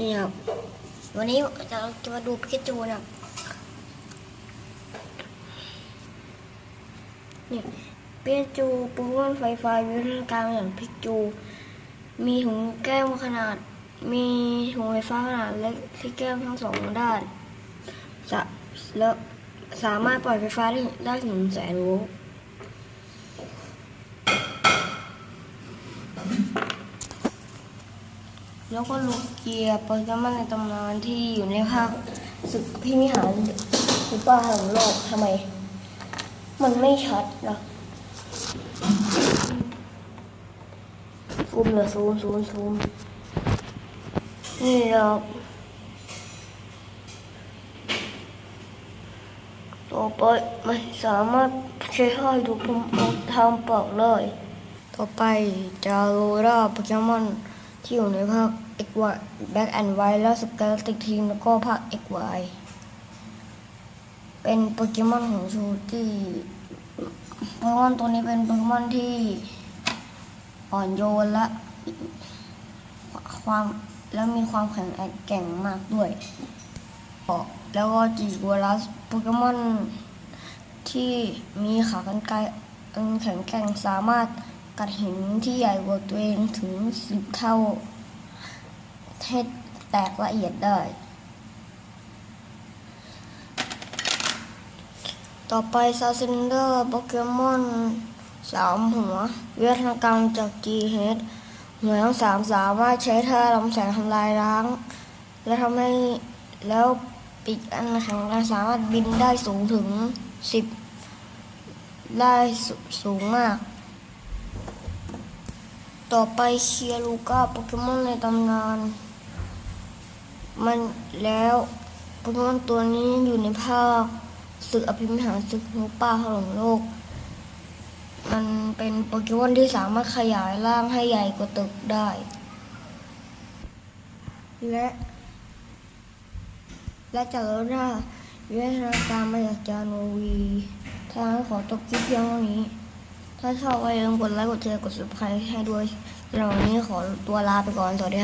นี่ครับ วันนี้จะจะมาดูพิกาจูนะครับนี่พิกาจูปเกมอนไฟฟ้าวิวัฒนาการอย่างพิกาจู มีถุงแก้มขนาด มีถุงไฟฟ้าขนาดเล็กที่แก้มทั้งสองด้านจะแล้วสามารถปล่อยไฟฟ้าได้ได้ถึงแสนโวลต์ แล้วก็ลูกเกียร์โปเกมอนในตำนานที่อยู่ในภาคศึกพิมิหารซูเปอร์แห่งโลกทำไม มันไม่ชัดนะซูมเลือซูมซูมซูมนี่ครับต่อไปมันสามารถใช้ให้ดูปุ่มทางปากเลย ต่อไปจาโรราโปเกมอน ที่อยู่ในภาค X Y Black and White แล้วสเกลติกทีมแล้วก็ภาค X Y เป็นโปเกมอนของชูที่โปเกมอนตัวนี้เป็นโปเกมอนที่อ่อนโยนและความแล้วมีความแข็งแกร่งมากด้วย แล้วก็จีกัวรัสโปเกมอนที่มีขากรรไกรอันแข็งแกร่งสามารถ กัดหินที่ใหญ่กว่าตัวเองถึงสิบเท่าให้แตกละเอียดได้ ต่อไปซาซินเดอร์โปเกมอนสามหัววิวัฒนาการจาก G H หัวทั้งสามสามารถใช้ท่าลำแสงทำลายล้าง และทำให้แล้วปีกอันแข็งแรงสามารถบินได้สูงถึงสิบได้สูสูงมาก ต่อไปเคียรูก้าโปเกมอนในตำนาน มันแล้วโปเกมอนตัวนี้อยู่ในภาคศึกอภิมหาศึกหมูป่าถล่มโลก มันเป็นโปเกมอนที่สามารถขยายร่างให้ใหญ่กว่าตึกได้ และ และจากแล้วได้วิวัฒนาการมาจากจาโนวีทางขอตกคลิปเพียงเท่านี้ ถ้าชอบก็อย่าลืมกดไลค์กดแชร์กด subscribe ให้ด้วยสำหรับวันนี้ขอตัวลาไปก่อนสวัสดีครับ